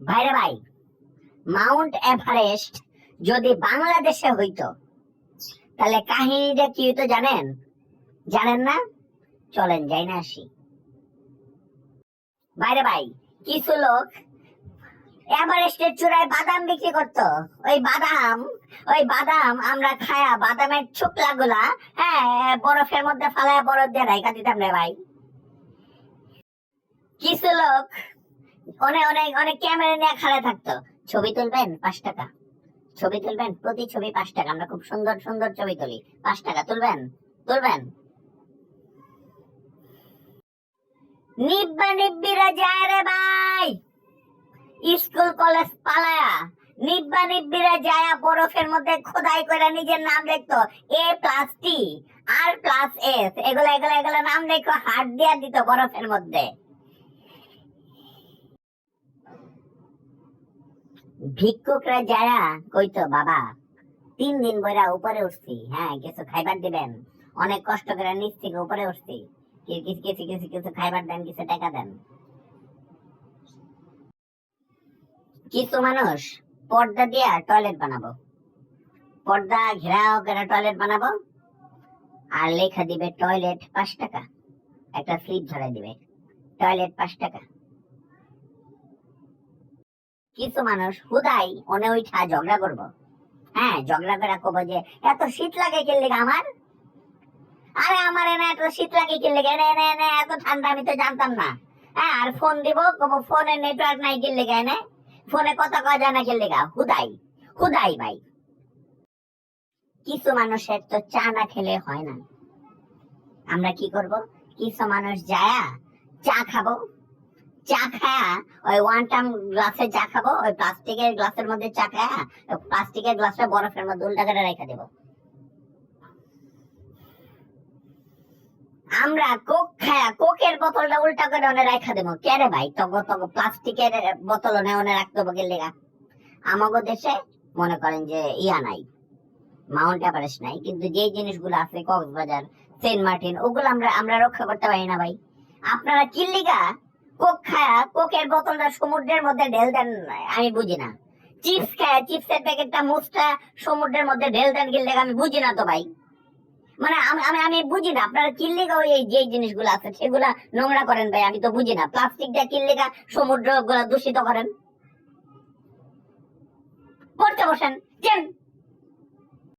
ভাইরে ভাই, Mount Everest যদি বাংলাদেশে হইতো, তাহলে কাহিনীটা কি হইতো জানেন? জানেন না? চলেন যাই না আসি। বাইরে ভাই, কিছু লোক এভারেস্টের চূড়ায় বাদাম বিক্রি করতো। ওই বাদাম ওই বাদাম আমরা খায়া বাদামের ছোকলা গুলা হ্যাঁ বরফের মধ্যে ফালায় বরফ দিয়ে রাইকা দিতাম রে ভাই। কিছু লোক অনেক অনেক অনেক ক্যামেরা নিয়ে খাড়া থাকতো। ছবি তুলবেন, পাঁচ টাকা। ছবি তুলবেন, প্রতি ছবি পাঁচ টাকা। আমরা খুব সুন্দর সুন্দর ছবি তুলি। পাঁচ টাকা, তুলবেন তুলবেন। নিব্বা নিব্বিরা যায় রে ভাই। School, college পালায়া। নিব্বা নিব্বিরা যায়া বরফের মধ্যে খোদাই করে নিজের নাম লিখতো A plus T, R plus S. এগুলো এগুলো এগুলো নাম লিখো হাত দিয়া দিত বরফের মধ্যে। ভিক্ষুকরা যারা কইতো বাবা, তিন দিন বইরা উপরে উঠছি হ্যাঁ কিছু খাইবার দিবেন, অনেক কষ্ট করে নিচ থেকে উপরে উঠছি কিছু কিছু কিছু কিছু খাইবার দেন, কিছু টাকা দেন। কিছু মানুষ পর্দা দিয়া টয়লেট বানাবো, পর্দা ঘেরাও করে টয়লেট বানাবো, আর লেখা দিবে টয়লেট পাঁচ টাকা, একটা স্লিপ ধরে দিবে, টয়লেট পাঁচ টাকা। কিছু মানুষ হুদাই অনে উঠা ঝগড়া করব। হ্যাঁ ঝগড়া করে কব যে, এত শীত লাগে কে লেগে আমার? আরে আমার এনে এত শীত লাগে কে লেগে, এনে এনে এনে, এত ঠান্ডা আমি তো জানতাম না। হ্যাঁ আর ফোন দিব, কব ফোনের নেটওয়ার্ক নাই কে লেগে এনে। ফোনে কথা কয় যায় না কে হুদাই হুদাই ভাই। কিছু মানুষের তো চা না খেলে হয় না। আমরা কি করব? কিছু মানুষ যায়া চা খাব। চা খায়া ওই ওয়ান টাইম গ্লাসে চা খাব, ওই প্লাস্টিকের গ্লাসের মধ্যে চা খায়া প্লাস্টিকের গ্লাসটা বরফের মধ্যে, উল্টা করে রেখে দেবো। আমরা কোক খায়া, কোকের বোতলটা উল্টা করে ওনে রাখা দেবো। কে রে ভাই? তগ তগ প্লাস্টিকের বোতল ওনে ওনে রাখতে হবে গেলে আমাগো দেশে মনে করেন যে ইয়া নাই, মাউন্ট এভারেস্ট নাই, কিন্তু যে জিনিসগুলো আছে কক্সবাজার, সেন্ট মার্টিন, ওগুলো আমরা আমরা রক্ষা করতে পারি না ভাই। আপনারা কিল্লিগা কোক খায়া, কোকের বোতলটা সমুদ্রের মধ্যে ঢেল দেন আমি বুঝি না। চিপস খায়া, চিপসের প্যাকেটটা মুসটা সমুদ্রের মধ্যে ঢেল দেন গেলে আমি বুঝি না তো ভাই। মানে আমি আমি বুঝি না, আপনারা কিল্লিগা ওই যে জিনিসগুলো আছে, সেগুলা নোংরা করেন ভাই, আমি তো বুঝি না। প্লাস্টিক দিয়ে কিল্লিগা সমুদ্রগুলা দূষিত করেন। পড়তে বসেন চেন